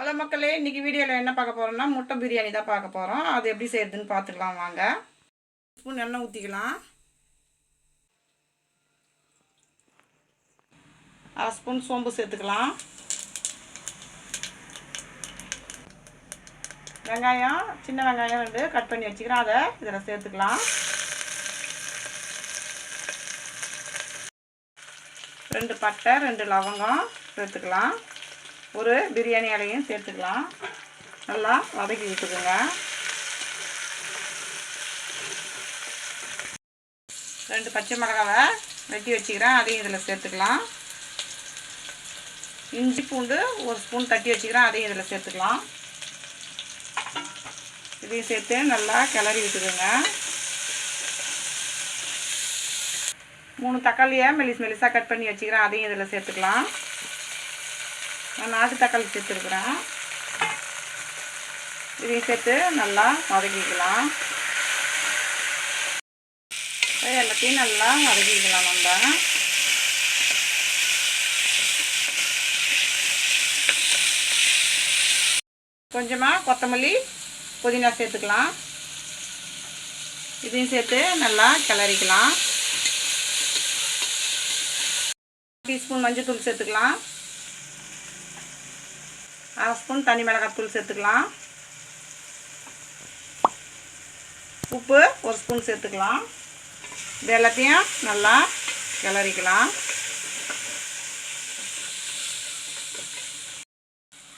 Hello மக்களே இன்றைக்கி வீடியோவில் என்ன பார்க்க போகிறோம்னா முட்டை பிரியாணி தான் பார்க்க போகிறோம் அது எப்படி செய்கிறதுன்னு பார்த்துக்கலாம் வாங்க. ஸ்பூன் எண்ணெய் ஊற்றிக்கலாம் அரை ஸ்பூன் சோம்பு சேர்த்துக்கலாம். வெங்காயம் சின்ன வெங்காயம் வந்து கட் பண்ணி வச்சுக்கிறேன். அதை இதில் சேர்த்துக்கலாம். ரெண்டு பட்டை ரெண்டு லவங்கம் சேர்த்துக்கலாம். ஒரு பிரியாணி இலையும் சேர்த்துக்கலாம். நல்லா வதக்கி விட்டுக்குங்க. ரெண்டு பச்சை மிளகாவை வெட்டி வச்சுக்கிறேன். அதையும் இதில் சேர்த்துக்கலாம். இஞ்சி பூண்டு ஒரு ஸ்பூன் தட்டி வச்சுக்கிறேன். அதையும் இதில் சேர்த்துக்கலாம். இதையும் சேர்த்து நல்லா கிளறி விட்டுக்குங்க. மூணு தக்காளியை மெலிஸ் மெலிஸாக கட் பண்ணி வச்சுக்கிறேன். அதையும் இதில் சேர்த்துக்கலாம். நான் நாட்டு தக்காளி சேர்த்துருக்குறேன். இதையும் சேர்த்து நல்லா வதக்கிக்கலாம். எல்லாத்தையும் நல்லா வதக்கிக்கலாம் நம்ம. கொஞ்சமாக கொத்தமல்லி புதினா சேர்த்துக்கலாம். இதையும் சேர்த்து நல்லா கிளறிக்கலாம். டீஸ்பூன் மஞ்சள் தூள் சேர்த்துக்கலாம். அரை ஸ்பூன் தனி மிளகாய் தூள் சேர்த்துக்கலாம். உப்பு ஒரு ஸ்பூன் சேர்த்துக்கலாம். இது எல்லாத்தையும் நல்லா கிளறிக்கலாம்.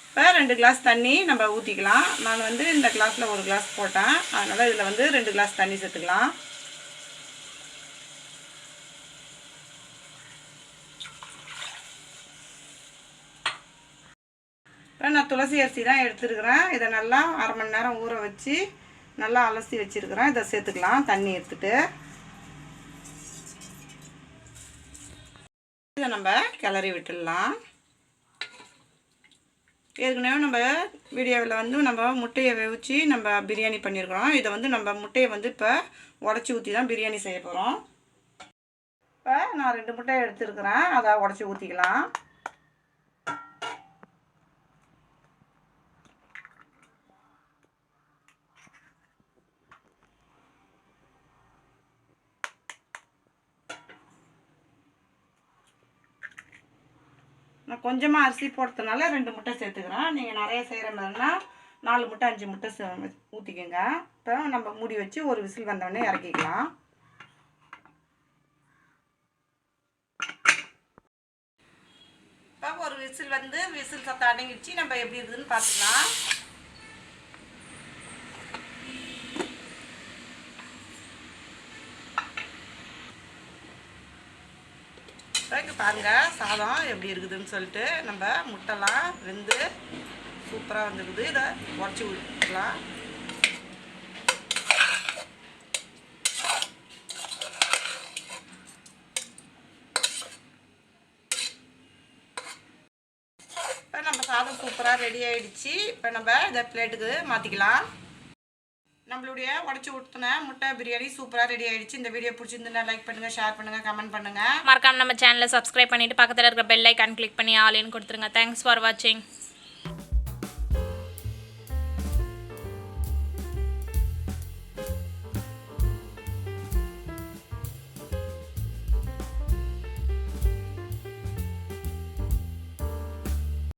இப்போ ரெண்டு கிளாஸ் தண்ணி நம்ம ஊற்றிக்கலாம் நான் வந்து இந்த கிளாஸில் ஒரு கிளாஸ் போட்டேன். அதனால் இதில் வந்து ரெண்டு கிளாஸ் தண்ணி சேர்த்துக்கலாம். நான் துளசி அரிசி தான் எடுத்துருக்கிறேன். இதை நல்லா அரை மணி நேரம் ஊற வச்சு நல்லா அலசி வச்சுருக்கிறேன். இதை சேர்த்துக்கலாம். தண்ணி எடுத்துட்டு. இதை நம்ம கிளறி விட்டுடலாம். ஏற்கனவே நம்ம வீடியோவில் வந்து நம்ம முட்டையை வெவிச்சு நம்ம பிரியாணி பண்ணியிருக்கிறோம். இதை வந்து நம்ம முட்டையை வந்து இப்போ உடச்சி ஊற்றி தான் பிரியாணி செய்ய போகிறோம் இப்போ நான் ரெண்டு முட்டையை எடுத்துருக்கிறேன். அதை உடச்சி ஊற்றிக்கலாம் நான் கொஞ்சமாக அரிசி போடுறதுனால ரெண்டு முட்டை சேர்த்துக்கிறேன். நீங்கள் நிறைய செய்கிற மாதிரினா நாலு முட்டை அஞ்சு முட்டை ஊற்றிக்கோங்க இப்போ நம்ம மூடி வச்சு ஒரு விசில் வந்தோடனே இறக்கிக்கலாம். இப்போ ஒரு விசில் வந்து விசில் சத்தம் அடங்கிடுச்சு. நம்ம எப்படி இருக்குதுன்னு பார்த்துக்கலாம். இங்கே பாருங்கள் சாதம் எப்படி இருக்குதுன்னு சொல்லிட்டு நம்ம முட்டைலாம் வெந்து சூப்பராக வந்துருக்குது. இதை உடச்சி விட்டுக்கலாம் இப்போ நம்ம சாதம் சூப்பராக ரெடி ஆகிடுச்சு இப்போ நம்ம இதை பிளேட்டுக்கு மாற்றிக்கலாம் நம்மளுடைய உடச்சி ஊற்றின முட்டை பிரியாணி சூப்பராக ரெடி ஆகிடுச்சு இந்த வீடியோ பிடிச்சிருந்தா லைக் பண்ணுங்கள் ஷேர் பண்ணுங்கள் கமெண்ட் பண்ணுங்க. மறக்காம நம்ம சேனலை சப்ஸ்கிரைப் பண்ணிட்டு பக்கத்தில் இருக்கிற பெல் ஐக்கான் கிளிக் பண்ணி ஆலின்னு கொடுத்துருங்க. தேங்க்ஸ் ஃபார் வாட்சிங்